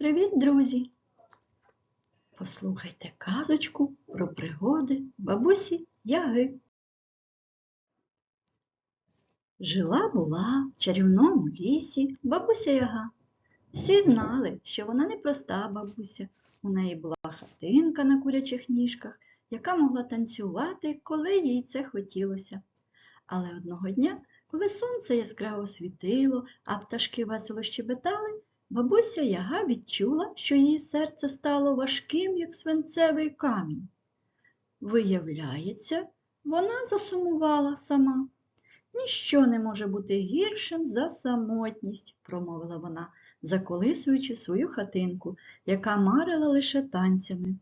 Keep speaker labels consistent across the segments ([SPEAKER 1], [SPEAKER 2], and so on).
[SPEAKER 1] Привіт, друзі! Послухайте казочку про пригоди бабусі Яги. Жила була в чарівному лісі бабуся Яга. Всі знали, що вона не проста бабуся. У неї була хатинка на курячих ніжках, яка могла танцювати, коли їй це хотілося. Але одного дня, коли сонце яскраво світило, а пташки весело щебетали, бабуся Яга відчула, що її серце стало важким, як свинцевий камінь. Виявляється, вона засумувала сама. Ніщо не може бути гіршим за самотність, промовила вона, заколисуючи свою хатинку, яка марила лише танцями.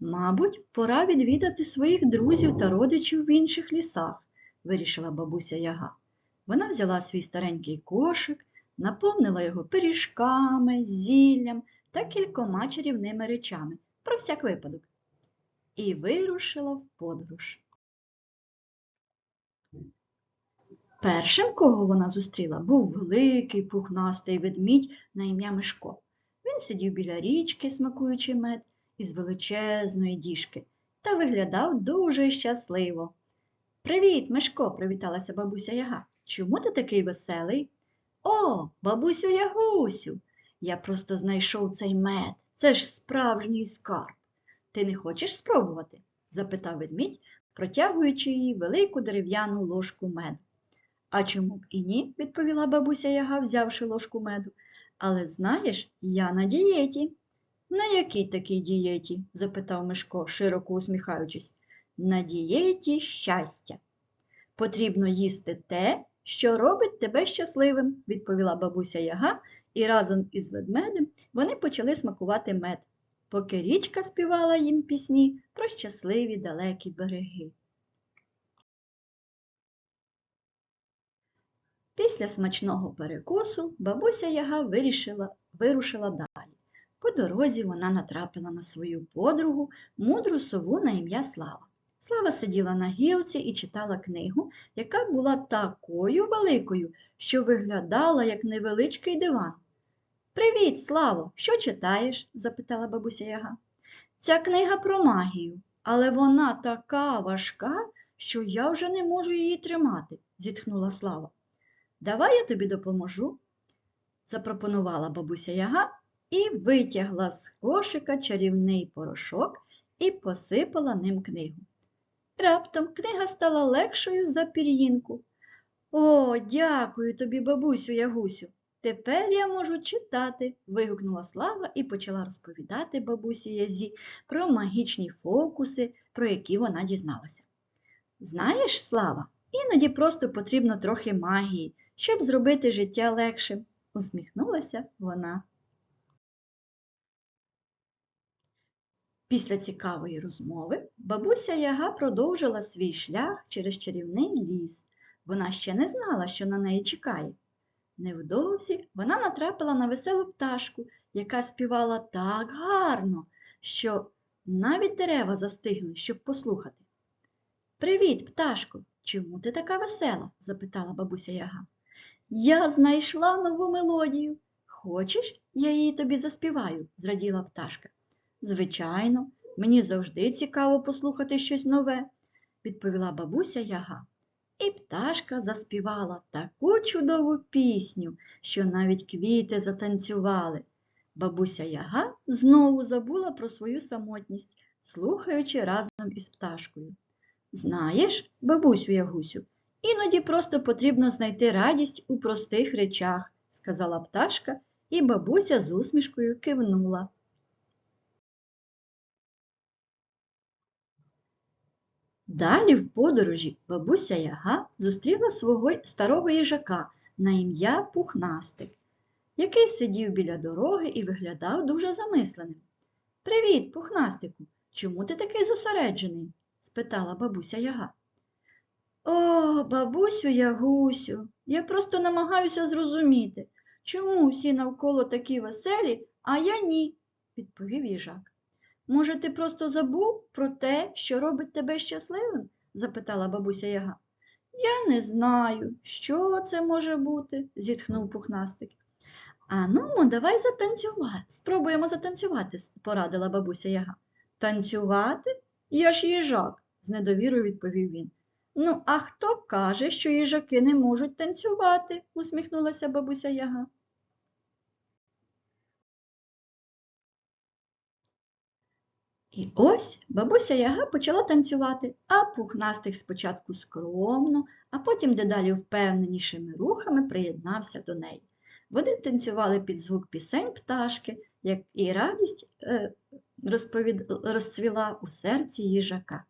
[SPEAKER 1] Мабуть, пора відвідати своїх друзів та родичів в інших лісах, вирішила бабуся Яга. Вона взяла свій старенький кошик, наповнила його пиріжками, зіллям та кількома чарівними речами, про всяк випадок, і вирушила в подорож. Першим, кого вона зустріла, був великий пухнастий ведмідь на ім'я Мишко. Він сидів біля річки, смакуючи мед із величезної діжки, та виглядав дуже щасливо. Привіт, Мишко, привіталася бабуся Яга. Чому ти такий веселий? О, бабусю Ягусю, я просто знайшов цей мед. Це ж справжній скарб. Ти не хочеш спробувати? запитав ведмідь, протягуючи їй велику дерев'яну ложку меду. А чому б і ні? відповіла бабуся Яга, взявши ложку меду. Але знаєш, я на дієті. На якій такій дієті? запитав Мишко, широко усміхаючись. На дієті щастя. Потрібно їсти те, що робить тебе щасливим, відповіла бабуся Яга, і разом із ведмедем вони почали смакувати мед, поки річка співала їм пісні про щасливі далекі береги. Після смачного перекусу бабуся Яга вирішила, вирушила далі. По дорозі вона натрапила на свою подругу, мудру сову на ім'я Слава. Слава сиділа на гілці і читала книгу, яка була такою великою, що виглядала як невеличкий диван. Привіт, Славо! Що читаєш? запитала бабуся Яга. Ця книга про магію, але вона така важка, що я вже не можу її тримати, зітхнула Слава. Давай я тобі допоможу, запропонувала бабуся Яга і витягла з кошика чарівний порошок і посипала ним книгу. Раптом книга стала легшою за пір'їнку. О, дякую тобі, бабусю Ягусю. Тепер я можу читати, вигукнула Слава і почала розповідати бабусі Язі про магічні фокуси, про які вона дізналася. Знаєш, Слава, іноді просто потрібно трохи магії, щоб зробити життя легшим, усміхнулася вона. Після цікавої розмови бабуся Яга продовжила свій шлях через чарівний ліс. Вона ще не знала, що на неї чекає. Невдовзі вона натрапила на веселу пташку, яка співала так гарно, що навіть дерева застигли, щоб послухати. Привіт, пташко, чому ти така весела? запитала бабуся Яга. Я знайшла нову мелодію. Хочеш, я її тобі заспіваю? зраділа пташка. Звичайно, мені завжди цікаво послухати щось нове, відповіла бабуся Яга. І пташка заспівала таку чудову пісню, що навіть квіти затанцювали. Бабуся Яга знову забула про свою самотність, слухаючи разом із пташкою. Знаєш, бабусю Ягусю, іноді просто потрібно знайти радість у простих речах, сказала пташка, і бабуся з усмішкою кивнула. Далі в подорожі бабуся Яга зустріла свого старого їжака на ім'я Пухнастик, який сидів біля дороги і виглядав дуже замисленим. Привіт, Пухнастику! Чому ти такий зосереджений? спитала бабуся Яга. О, бабусю Ягусю, я просто намагаюся зрозуміти, чому всі навколо такі веселі, а я ні, відповів їжак. Може, ти просто забув про те, що робить тебе щасливим? запитала бабуся Яга. Я не знаю, що це може бути, зітхнув пухнастик. А ну, давай затанцювати. Спробуємо затанцювати, порадила бабуся Яга. Танцювати? Я ж їжак, з недовірою відповів він. Ну, а хто каже, що їжаки не можуть танцювати? усміхнулася бабуся Яга. І ось бабуся Яга почала танцювати, а пухнастик спочатку скромно, а потім дедалі впевненішими рухами приєднався до неї. Вони танцювали під звук пісень пташки, як і радість е, розповід... розцвіла у серці їжака.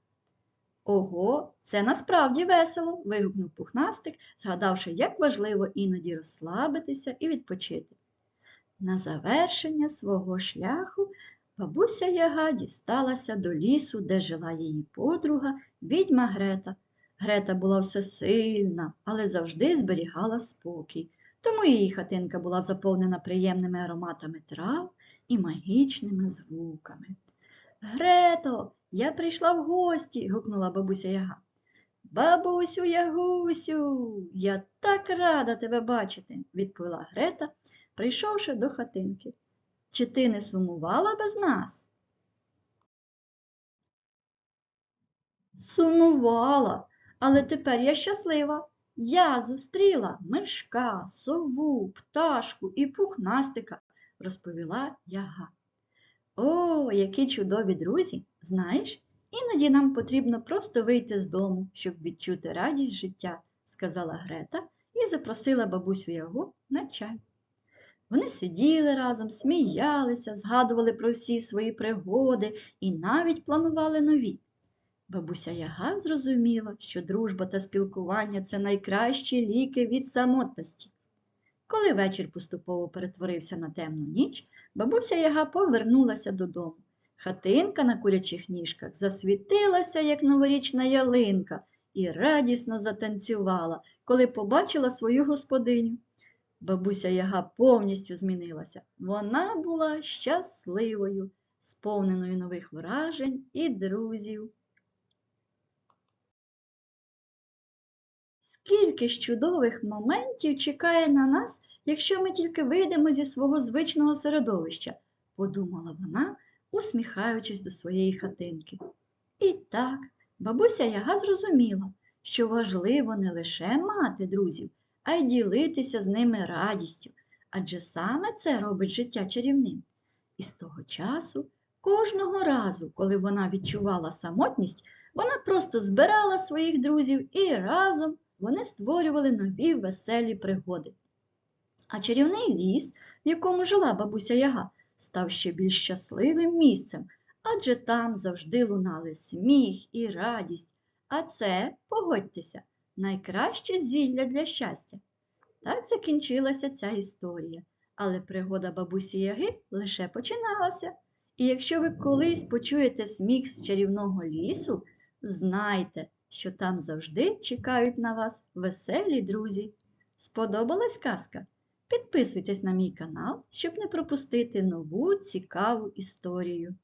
[SPEAKER 1] Ого, це насправді весело, вигукнув пухнастик, згадавши, як важливо іноді розслабитися і відпочити. На завершення свого шляху бабуся Яга дісталася до лісу, де жила її подруга, відьма Грета. Грета була всесильна, але завжди зберігала спокій, тому її хатинка була заповнена приємними ароматами трав і магічними звуками. Грето, я прийшла в гості, гукнула бабуся Яга. Бабусю Ягусю, я так рада тебе бачити, відповіла Грета, прийшовши до хатинки. Чи ти не сумувала без нас? Сумувала, але тепер я щаслива. Я зустріла мишка, сову, пташку і пухнастика, розповіла яга. О, які чудові друзі! Знаєш, іноді нам потрібно просто вийти з дому, щоб відчути радість життя, сказала Грета і запросила бабусю Ягу на чай. Вони сиділи разом, сміялися, згадували про всі свої пригоди і навіть планували нові. Бабуся Яга зрозуміла, що дружба та спілкування це найкращі ліки від самотності. Коли вечір поступово перетворився на темну ніч, бабуся Яга повернулася додому. Хатинка на курячих ніжках засвітилася, як новорічна ялинка, і радісно затанцювала, коли побачила свою господиню. Бабуся Яга повністю змінилася. Вона була щасливою, сповненою нових вражень і друзів. Скільки ж чудових моментів чекає на нас, якщо ми тільки вийдемо зі свого звичного середовища, подумала вона, усміхаючись до своєї хатинки. І так, бабуся Яга зрозуміла, що важливо не лише мати друзів, а й ділитися з ними радістю, адже саме це робить життя чарівним. І з того часу, кожного разу, коли вона відчувала самотність, вона просто збирала своїх друзів і разом вони створювали нові веселі пригоди. А чарівний ліс, в якому жила бабуся Яга, став ще більш щасливим місцем, адже там завжди лунали сміх і радість. А це, погодьтеся, найкраще зілля для щастя. Так закінчилася ця історія, але пригода бабусі Яги лише починалася. І якщо ви колись почуєте сміх з чарівного лісу, знайте, що там завжди чекають на вас веселі друзі. Сподобалась казка? Підписуйтесь на мій канал, щоб не пропустити нову цікаву історію.